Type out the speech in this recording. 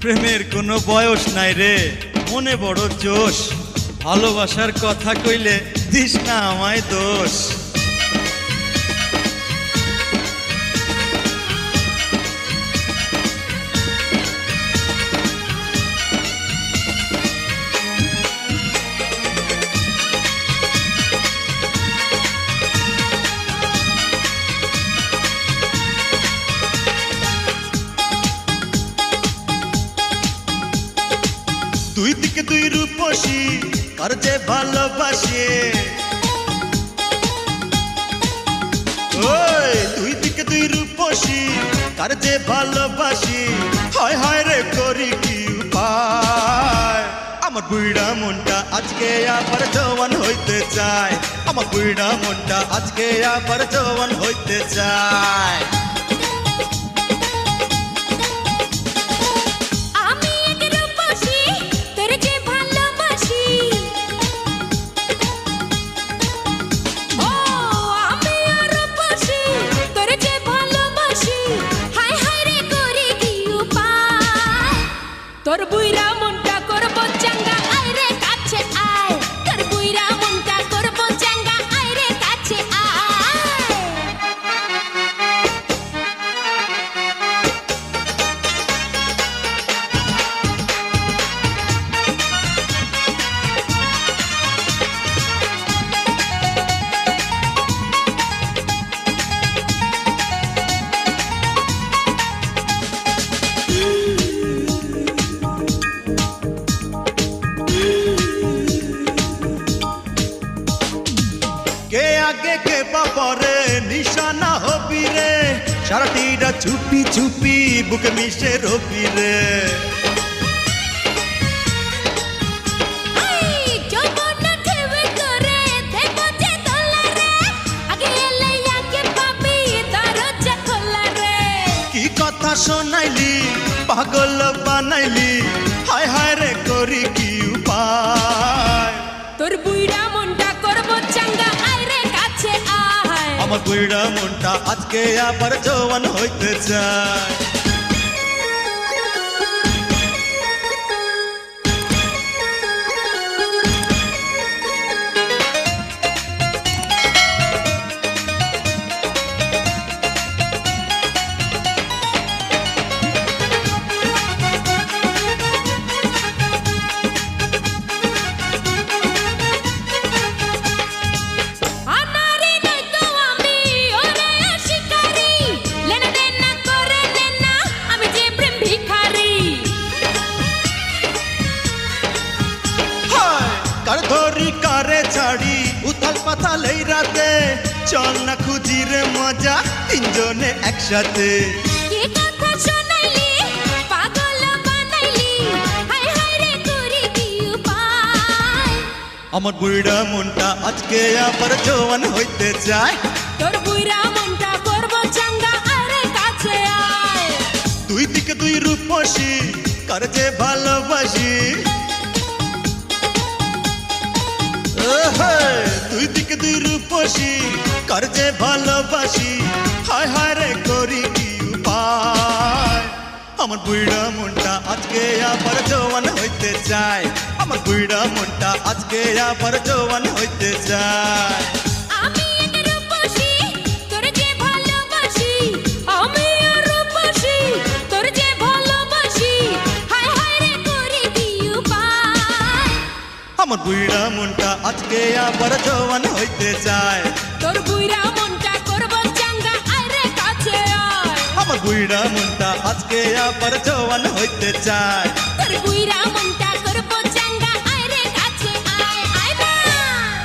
প্রেমের কোনো বয়স নাই রে, মনে বড় জোশ। ভালোবাসার কথা কইলে দিস না আমায় দোষ। কার যে ভালোবাসে। ওই, দুই দিকে দুই রূপসী, কার যে ভালোবাসি। হয় হয় রে, করি কি উপায়? আমার বুইড়া মনটা আজকে আবার জওয়ান হইতে চায়। আমার বুইড়া মনটা আজকে আবার জওয়ান হইতে চায়। মনটা করব কে আগে কে বাপরে নিশানা হবি রে। সারাটিরা চুপি চুপি বুকে মিশে রবি রে। কথা শোনাইলি পাগল বানাইলি হায় হায় রে করি কি উপায়? তোর বুইড়া মনটা আমার কুইড়া মনটা আজকে আবার জওয়ান হইতে চায়। ছাড়ি উথাল পাতাল এই রাতে। চল না খুঁজি রে মজা তিনজনে একসাথে। আমার বুড়া মনটা আজকে আবার জওয়ান হইতে চায়। তোর বুইরা মনটা করব চাঙ্গা আরে কাছে আয়। দুই দিকে দুই রূপসী কার যে ভালোবাসি? দুই দিকে দুই রূপসী, কার যে ভালোবাসি, হায় হায় রে করি কি উপায়? আমার বুড়া মনটা আজকে আবার জওয়ান হইতে চায়। আমার বুড়া মনটা আজকে আবার জওয়ান হইতে চায়। আমার বুড়া মনটা আজকে আবার জওয়ান হইতে চায়। তোর বুইরা মনটা করব চাঙ্গা আরে কাছে আয়। আমার বুড়া মনটা আজকে আবার জওয়ান হইতে চায়। তোর বুইরা মনটা